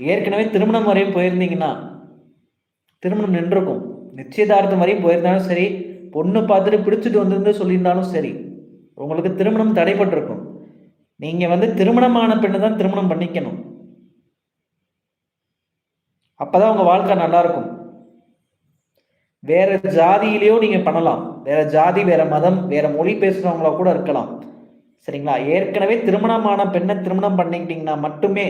ஏற்கனவே திருமணம் வரையும் போயிருந்தீங்கன்னா திருமணம் நின்றுக்கும். நிச்சயதார்த்தம் வரையும் போயிருந்தாலும் சரி பொண்ணு பார்த்துட்டு பிடிச்சிட்டு வந்திருந்து சொல்லியிருந்தாலும் சரி உங்களுக்கு திருமணம் தடைப்பட்டிருக்கும். நீங்கள் வந்து திருமணமான பெண்ணை தான் திருமணம் பண்ணிக்கணும். அப்பதான் உங்கள் வாழ்க்கை நல்லாயிருக்கும். வேற ஜாதியிலேயோ நீங்கள் பண்ணலாம். வேற ஜாதி வேற மதம் வேற மொழி பேசுகிறவங்களா கூட இருக்கலாம். சரிங்களா? ஏற்கனவே திருமணமான பெண்ணை திருமணம் பண்ணிக்கிட்டீங்கன்னா மட்டுமே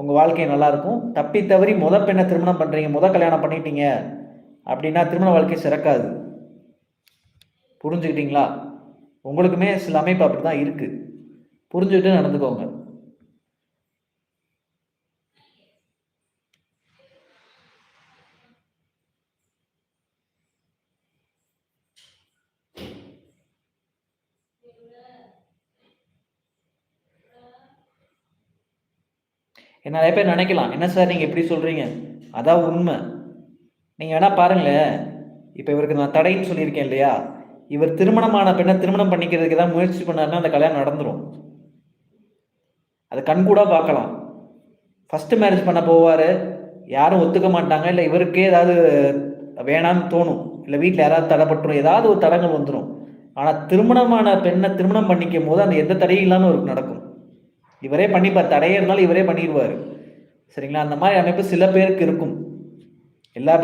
உங்கள் வாழ்க்கை நல்லாயிருக்கும். தப்பி தவறி முத பெண்ணை திருமணம் பண்ணுறீங்க முத கல்யாணம் பண்ணிட்டீங்க அப்படின்னா திருமண வாழ்க்கை சிறக்காது. புரிஞ்சுக்கிட்டீங்களா? உங்களுக்குமே சில அமைப்பு அப்படிதான் இருக்குது புரிஞ்சுக்கிட்டு நடந்துக்கோங்க. என்ன நிறைய பேர் நினைக்கலாம். என்ன சார் நீங்கள் எப்படி சொல்கிறீங்க அதான் உண்மை. நீங்கள் வேணால் பாருங்களேன். இப்போ இவருக்கு நான் தடைன்னு சொல்லியிருக்கேன் இல்லையா? இவர் திருமணமான பெண்ணை திருமணம் பண்ணிக்கிறதுக்கு ஏதாவது முயற்சி பண்ணாருன்னா அந்த கல்யாணம் நடந்துரும். அதை கண்கூடாக பார்க்கலாம். ஃபஸ்ட்டு மேரேஜ் பண்ண போவார். யாரும் ஒத்துக்க மாட்டாங்க. இல்லை இவருக்கே ஏதாவது வேணாம்னு தோணும். இல்லை வீட்டில் யாராவது தடைப்பட்டுரும். ஏதாவது ஒரு தடங்கள் வந்துடும் ஆனால் திருமணமான பெண்ணை திருமணம் பண்ணிக்கும் போது அந்த எந்த தடையும் இல்லாமல் அவருக்கு நடக்கும். இவரே பண்ணிப்பார். தடையே இருந்தாலும் இவரே பண்ணிடுவார். சரிங்களா? அந்த மாதிரி அமைப்பு சில பேருக்கு இருக்கும். எல்லா பேரும்